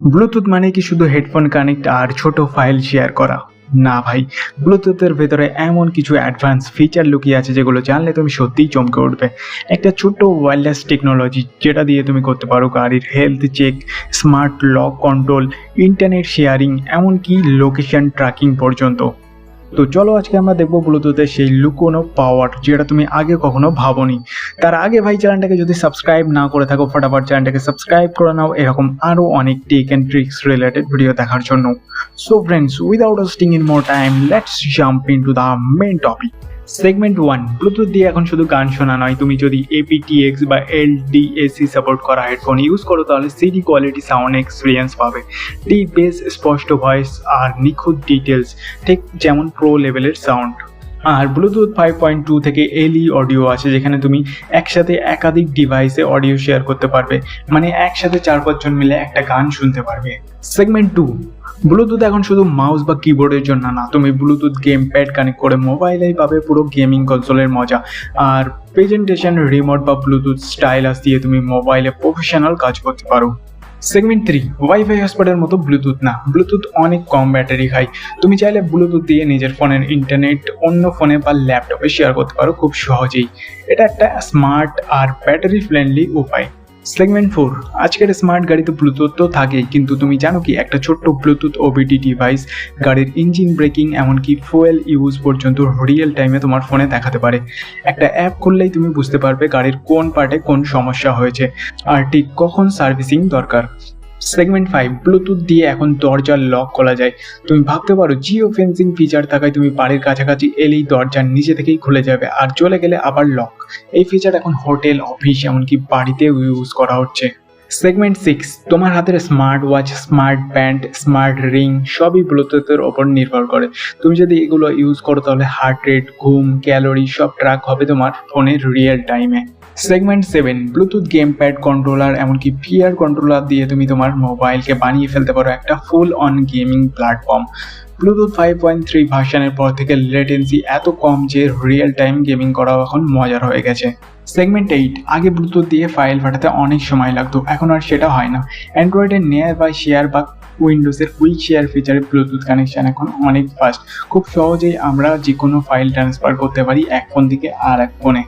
Bluetooth মানে কি শুধু হেডফোন কানেক্ট আর ছোট ফাইল শেয়ার করা? না ভাই ব্লুটুথের ভেতরে এমন কিছু অ্যাডভান্স ফিচার লুকিয়ে আছে যেগুলো জানলে তুমি সত্যিই চমকে উঠবে। একটা ছোট্ট ওয়্যারলেস টেকনোলজি যেটা দিয়ে তুমি করতে পারো গাড়ির health check smart lock control internet sharing এমনকি লোকেশন ট্র্যাকিং পর্যন্ত। তো চলো আজকে আমরা দেখব ব্লুটুথের সেই লুকোনো পাওয়ার যেটা তুমি আগে কখনো ভাবনি। তার আগে ভাই চ্যানেলটাকে যদি সাবস্ক্রাইব না করে থাকো, ফটাফট চ্যানেলটাকে সাবস্ক্রাইব করে নাও। এরকম আরও অনেক tech and tricks related video দেখার জন্য। So friends without wasting in more time let's jump into the main topic segment one Bluetooth দিয়ে এখন শুধু গান শোনা নয়। তুমি যদি এপিটিএক্স বা এলডিএসি সাপোর্ট করা হেডফোন ইউজ করো, তাহলে সিডি কোয়ালিটি সাউন্ড এক্সপিরিয়েন্স পাবে। ডিপ বেস স্পষ্ট ভয়েস আর নিখুঁত ডিটেলস ঠিক যেমন প্রো লেভেলের সাউন্ড আর ব্লুটুথ ফাইভ পয়েন্ট টু থেকে এলই অডিও আছে যেখানে তুমি একসাথে একাধিক ডিভাইসে অডিও শেয়ার করতে পারবে। মানে একসাথে চার পাঁচজন মিলে একটা গান শুনতে পারবে। সেগমেন্ট টু ব্লুটুথ এখন শুধু মাউস বা কিবোর্ডের জন্য না, তুমি ব্লুটুথ গেম প্যাড কানেক্ট করে মোবাইলেই পাবে পুরো গেমিং কনসোলের মজা। আর প্রেজেন্টেশন রিমোট বা ব্লুটুথ স্টাইলাস দিয়ে তুমি মোবাইলে প্রফেশনাল কাজ করতে পারো। সেগমেন্ট থ্রি ওয়াইফাই হটস্পটের মতো ব্লুটুথ না। ব্লুটুথ অনেক কম ব্যাটারি খায় তুমি চাইলে ব্লুটুথ দিয়ে নিজের ফোনের ইন্টারনেট অন্য ফোনে বা ল্যাপটপে শেয়ার করতে পারো খুব সহজেই। এটা একটা স্মার্ট আর ব্যাটারি ফ্রেন্ডলি উপায়। সেগমেন্ট ফোর আজকের স্মার্ট গাড়িতে ব্লুটুথ তো থাকেই, কিন্তু তুমি জানো কি, একটা ছোট্ট ব্লুটুথ ওবিডি ডিভাইস গাড়ির ইঞ্জিন ব্রেকিং এমনকি ফুয়েল ইউজ পর্যন্ত রিয়েল টাইমে তোমার ফোনে দেখাতে পারে। একটা অ্যাপ খুললেই তুমি বুঝতে পারবে গাড়ির কোন পার্টে কোন সমস্যা হয়েছে, আর ঠিক কখন সার্ভিসিং দরকার। সেগমেন্ট ফাইভ ব্লুটুথ দিয়ে এখন দরজার লক খোলা যায়। তুমি ভাবতে পারো জিও ফেন্সিং ফিচার থাকায় তুমি বাড়ির কাছাকাছি এলেই দরজার নিচে থেকেই খুলে যাবে আর চলে গেলে আবার লক এই ফিচার এখন হোটেল অফিস এমনকি বাড়িতেও ইউজ করা হচ্ছে। সেগমেন্ট সিক্স তোমার হাতের smart watch smart band smart ring সবই ব্লুটুথের ওপর নির্ভর করে। তুমি যদি এগুলো ইউজ করো তাহলে হার্ট রেট ঘুম ক্যালোরি সব ট্র্যাক হবে তোমার ফোনের রিয়েল টাইমে segment seven bluetooth game pad controller এমনকি পিয়ার কন্ট্রোলার দিয়ে তুমি তোমার মোবাইলকে বানিয়ে ফেলতে পারো একটা full on gaming platform Bluetooth five point three ভার্সানের পর থেকে লেটেন্সি এত কম যে রিয়েল টাইম গেমিং করাও এখন মজার হয়ে গেছে। সেগমেন্ট এইট আগে ব্লুটুথ দিয়ে ফাইল পাঠাতে অনেক সময় লাগতো, এখন আর সেটা হয় না। অ্যান্ড্রয়েডের নেয়ার বা শেয়ার বা উইন্ডোজের কুইক শেয়ার ফিচারে ব্লুটুথ কানেকশন এখন অনেক ফাস্ট খুব সহজেই আমরা যে কোনো ফাইল ট্রান্সফার করতে পারি এক ফোন থেকে আর এক ফোনে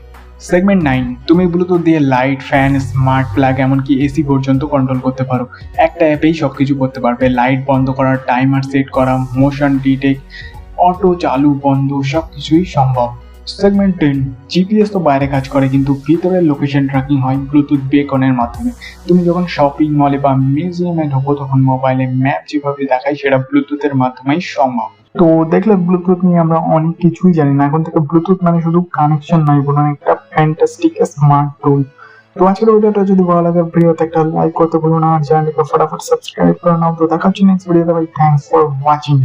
সেগমেন্ট নাইন তুমি ব্লুটুথ দিয়ে লাইট ফ্যান স্মার্ট প্লাগ এমনকি এসি পর্যন্ত কন্ট্রোল করতে পারো। একটা অ্যাপেই সব কিছু করতে পারবে। লাইট বন্ধ করা টাইমার সেট করা মোশন ডিটেক্ট অটো চালু বন্ধ সব কিছুই সম্ভব। সেগমেন্ট টেন জিপিএস তো বাইরে কাজ করে, কিন্তু ভিতরের লোকেশন ট্র্যাকিং হয় ব্লুটুথ বেকনের মাধ্যমে। তুমি যখন শপিং মলে বা মিউজিয়ামে ঢোকো, তখন মোবাইলে ম্যাপ যেভাবে দেখায়, সেটা ব্লুটুথের মাধ্যমেই সম্ভব। তো দেখলে ব্লুটুথ নিয়ে আমরা অনেক কিছুই জানি না। এখন থেকে ব্লুটুথ মানে শুধু কানেকশন নয়, বরং একটা ফ্যান্টাস্টিক স্মার্ট টুল তো আজকের ভিডিওটা যদি ভালো লাগে, ভিডিওতে একটা লাইক করতে ভুলো না, আর চ্যানেলকে ফটাফট সাবস্ক্রাইব করে নাও। তো দেখা হচ্ছে নেক্সট ভিডিওতে ভাই থ্যাংকস ফর ওয়াচিং